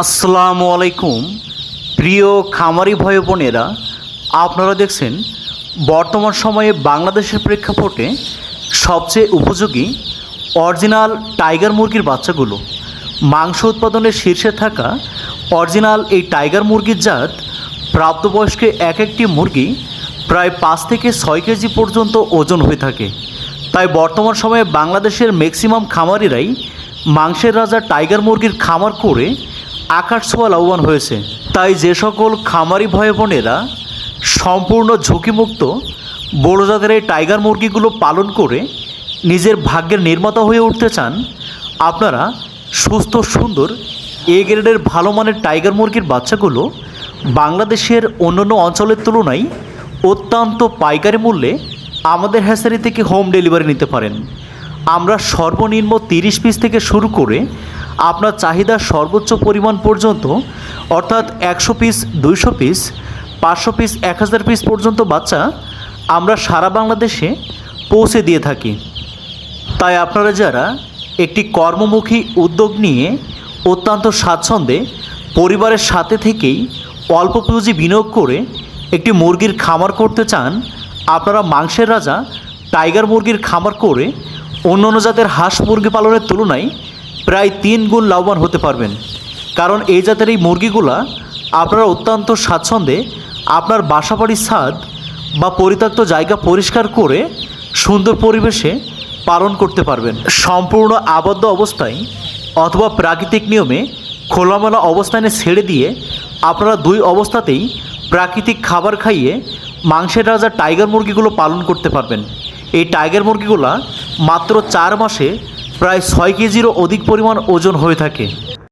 আসসালামু আলাইকুম। প্রিয় খামারি ভয় বোনেরা, আপনারা দেখছেন বর্তমান সময়ে বাংলাদেশের প্রেক্ষাপটে সবচেয়ে উপযোগী অরিজিনাল টাইগার মুরগির বাচ্চাগুলো। মাংস উৎপাদনের শীর্ষে থাকা অরিজিনাল এই টাইগার মুরগির জাত প্রাপ্তবয়স্কে এক একটি মুরগি প্রায় পাঁচ থেকে ছয় কেজি পর্যন্ত ওজন হয়ে থাকে। তাই বর্তমান সময়ে বাংলাদেশের ম্যাক্সিমাম খামারিরাই মাংসের রাজা টাইগার মুরগির খামার করে আকাশ ছোঁয়া লাভবান হয়েছে। তাই যে সকল খামারি ভয় বোনেরা সম্পূর্ণ ঝুঁকিমুক্ত, বড় জাতের এই টাইগার মুরগিগুলো পালন করে নিজের ভাগ্যের নির্মাতা হয়ে উঠতে চান, আপনারা সুস্থ, সুন্দর, এ গ্রেডের ভালো মানের টাইগার মুরগির বাচ্চাগুলো বাংলাদেশের অন্যান্য অঞ্চলের তুলনায় অত্যন্ত পাইকারি মূল্যে আমাদের হ্যাসারি থেকে হোম ডেলিভারি নিতে পারেন। আমরা সর্বনিম্ন তিরিশ পিস থেকে শুরু করে আপনার চাহিদা সর্বোচ্চ পরিমাণ পর্যন্ত, অর্থাৎ একশো পিস দুইশো পিস পাঁচশো পিস এক হাজার পিস পর্যন্ত বাচ্চা আমরা সারা বাংলাদেশে পৌঁছে দিয়ে থাকি। তাই আপনারা যারা একটি কর্মমুখী উদ্যোগ নিয়ে অত্যন্ত স্বাচ্ছন্দ্যে পরিবারের সাথে থেকেই অল্প পুঁজি বিনিয়োগ করে একটি মুরগির খামার করতে চান, আপনারা মাংসের রাজা, টাইগার মুরগির খামার করে অন্যান্য জাতের হাঁস মুরগি পালনের তুলনায় প্রায় তিন গুণ লাভবান হতে পারবেন। কারণ এই জাতের এই মুরগিগুলা আপনারা অত্যন্ত স্বাচ্ছন্দ্যে আপনার বাসাবাড়ির ছাদ বা পরিত্যক্ত জায়গা পরিষ্কার করে সুন্দর পরিবেশে পালন করতে পারবেন। সম্পূর্ণ আবদ্ধ অবস্থায় অথবা প্রাকৃতিক নিয়মে খোলামেলা অবস্থানে ছেড়ে দিয়ে আপনারা দুই অবস্থাতেই প্রাকৃতিক খাবার খাইয়ে মাংসের রাজা টাইগার মুরগিগুলো পালন করতে পারবেন। এই টাইগার মুরগিগুলা মাত্র চার মাসে প্রায় ছয় কেজিরও অধিক পরিমাণ ওজন হয়ে থাকে।